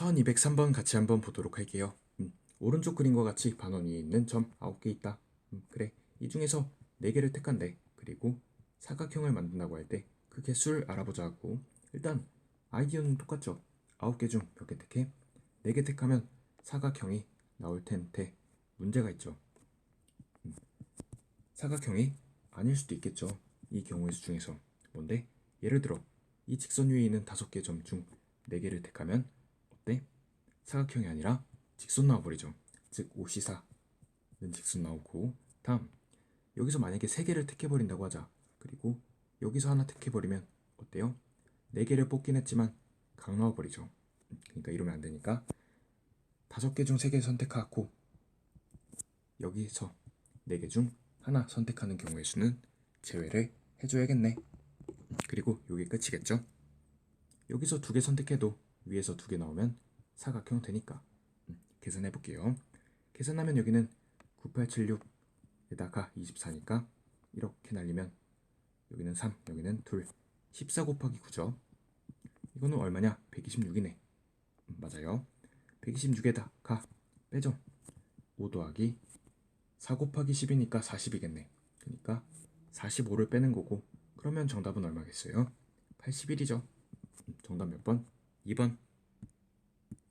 1203번 같이 한번 보도록 할게요. 음, 오른쪽 그림과 같이 반원 위에 있는 점 9개 있다. 음, 그래. 이 중에서 4개를 택한대. 그리고 사각형을 만든다고 할 때 그 개수를 알아보자 하고 일단 아이디어는 똑같죠. 9개 중 몇 개 택해? 4개 택하면 사각형이 나올 텐데 문제가 있죠. 음, 사각형이 아닐 수도 있겠죠. 이 경우의 수 중에서 뭔데? 예를 들어 이 직선 위에 있는 5개 점 중 4개를 택하면 어 때? 사각형이 아니라 직선 나와버리죠. 즉 5시사는 직선 나오고 다음 여기서 만약에 3개를 택해버린다고 하자. 그리고 여기서 하나 택해버리면 어때요? 4개를 뽑긴 했지만 각 나와버리죠. 그러니까 이러면 안 되니까 5개 중 3개 선택하고 여기서 4개 중 하나 선택하는 경우의 수는 제외를 해줘야겠네. 그리고 이게 끝이겠죠? 여기서 두 개 선택해도 위에서 두 개 나오면 사각형 되니까 음, 계산해 볼게요. 계산하면 여기는 9876에다가 24니까 이렇게 날리면 여기는 3, 여기는 2, 14 곱하기 9죠. 이거는 얼마냐? 126이네. 음, 맞아요. 126에다 가 빼죠. 5 더하기 4 곱하기 10이니까 40이겠네. 그러니까 45를 빼는 거고 그러면 정답은 얼마겠어요? 81이죠. 정답 몇 번? 2번.